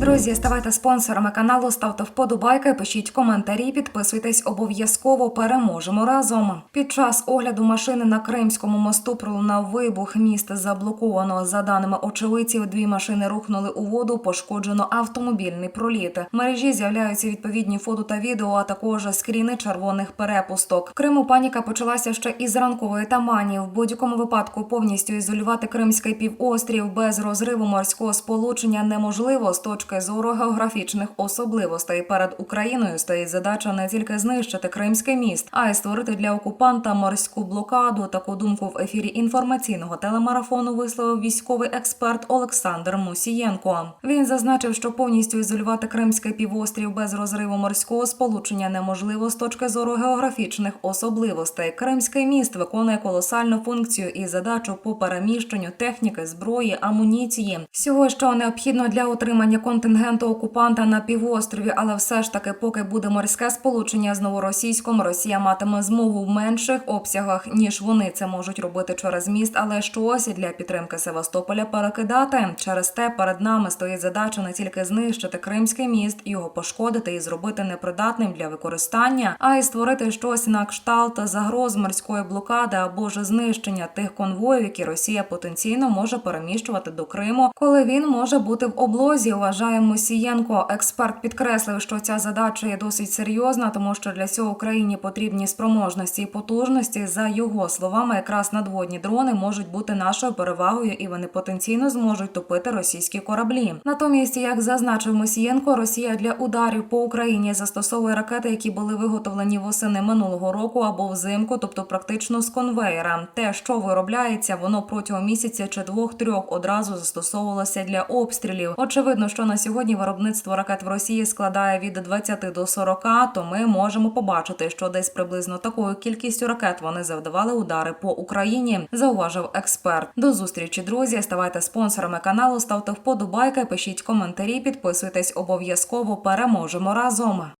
Друзі, ставайте спонсорами каналу, ставте вподобайки, пишіть коментарі, підписуйтесь обов'язково. Переможемо разом. Під час огляду машини на Кримському мосту пролунав вибух. Міст заблоковано. За даними очевидців, дві машини рухнули у воду. Пошкоджено автомобільний проліт. В мережі з'являються відповідні фото та відео, а також скріни червоних перепусток. В Криму паніка почалася ще із ранкової тамані. В будь-якому випадку повністю ізолювати Кримський півострів без розриву морського сполучення неможливо з точки зору географічних особливостей. Перед Україною стоїть задача не тільки знищити Кримський міст, а й створити для окупанта морську блокаду. Таку думку в ефірі інформаційного телемарафону висловив військовий експерт Олександр Мусієнко. Він зазначив, що повністю ізолювати Кримський півострів без розриву морського сполучення неможливо з точки зору географічних особливостей. Кримський міст виконує колосальну функцію і задачу по переміщенню техніки, зброї, амуніції. Всього, що необхідно для утримання контингенту окупанта на півострові, але все ж таки, поки буде морське сполучення з новоросійськом, Росія матиме змогу в менших обсягах, ніж вони це можуть робити через міст, але щось для підтримки Севастополя перекидати. Через те перед нами стоїть задача не тільки знищити Кримський міст, його пошкодити і зробити непридатним для використання, а й створити щось на кшталт загроз морської блокади або ж знищення тих конвоїв, які Росія потенційно може переміщувати до Криму, коли він може бути в облозі. Вважає Мусієнко. Експерт підкреслив, що ця задача є досить серйозна, тому що для цього Україні потрібні спроможності і потужності. За його словами, якраз надводні дрони можуть бути нашою перевагою, і вони потенційно зможуть топити російські кораблі. Натомість, як зазначив Мусієнко, Росія для ударів по Україні застосовує ракети, які були виготовлені восени минулого року або взимку, тобто практично з конвеєра. Те, що виробляється, воно протягом місяця чи двох-трьох одразу застосовувалося для обстрілів. Очевидно, що на сьогодні виробництво ракет в Росії складає від 20 до 40, то ми можемо побачити, що десь приблизно такою кількістю ракет вони завдавали удари по Україні. Зауважив експерт. До зустрічі, друзі. Ставайте спонсорами каналу, ставте вподобайки, пишіть коментарі, підписуйтесь обов'язково. Переможемо разом.